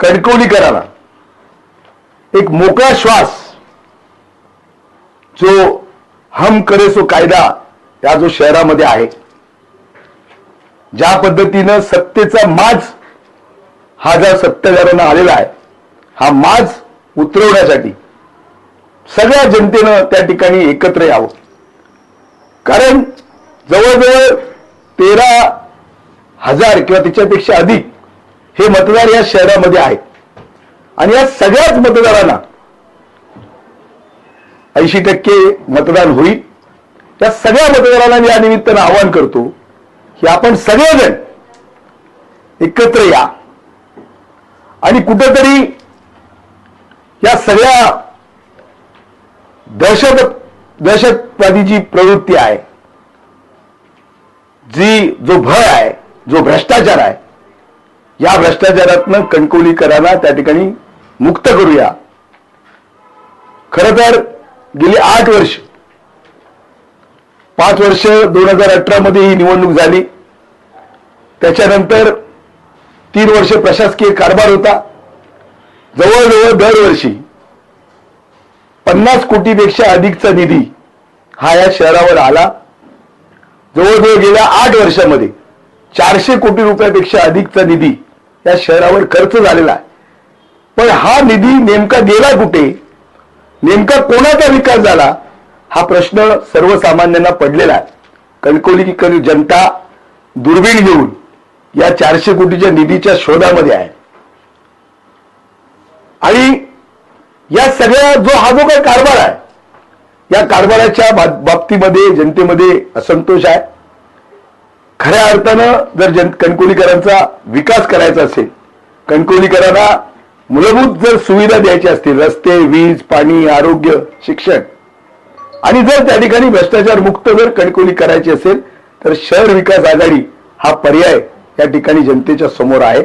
कणकवलीकरांना एक मोकळा श्वास जो हम करे सो कायदा या जो शहरामध्ये आहे. ज्या पद्धतीनं सत्तेचा माज हा ज्या सत्ताधाऱ्यांना आलेला आहे हा माज उतरवण्यासाठी सगळ्या जनतेनं त्या ठिकाणी एकत्र यावं. कारण जवळजवळ तेरा हजार किंवा त्याच्यापेक्षा अधिक हे मतदार या शहरामध्ये आहेत. आणि या सगळ्याच मतदारांना ऐंशी टक्के मतदान होईल. त्या सगळ्या मतदारांना मी या निमित्तानं आवाहन करतो की आपण सगळेजण एकत्र या. आणि कुठंतरी या सगळ्या दहशत दहशतवादीची प्रवृत्ती आहे. जी जो भय आहे जो भ्रष्टाचार आहे या भ्रष्टाचारातनं कणकवलीकरांना त्या ठिकाणी मुक्त करूया. खर तर गेली आठ वर्ष पाच वर्ष दोन हजार अठरा मध्ये ही निवडणूक झाली. त्याच्यानंतर तीन वर्ष प्रशासकीय कारभार होता. जवळजवळ दरवर्षी पन्नास कोटीपेक्षा अधिकचा निधी हा या शहरावर आला. जवळजवळ गेल्या आठ वर्षामध्ये चारशे कोटी रुपयापेक्षा अधिकचा निधी या शहरावर खर्च झालेला आहे. पण हा निधी नेमका गेला कुठे? नेमका कोणाचा विकास झाला? हा प्रश्न सर्वसामान्यांना पडलेला आहे. कणकवली जनता दुर्बीण घेऊन या चारशे कोटीच्या निधीच्या शोधामध्ये आहे. आणि या सगळ्या जो हा जो काही कारभार आहे या कारभाराच्या बाबतीमध्ये जनतेमध्ये असंतोष आहे. खऱ्या अर्थानं जर जन कणकोलीकरांचा विकास करायचा असेल कणकोलीकरांना मूलभूत जर सुविधा द्यायच्या असतील रस्ते वीज पाणी आरोग्य शिक्षण आणि जर त्या ठिकाणी भ्रष्टाचार मुक्त जर कणकोली करायची असेल तर शहर विकास आघाडी हा पर्याय या ठिकाणी जनतेच्या समोर आहे.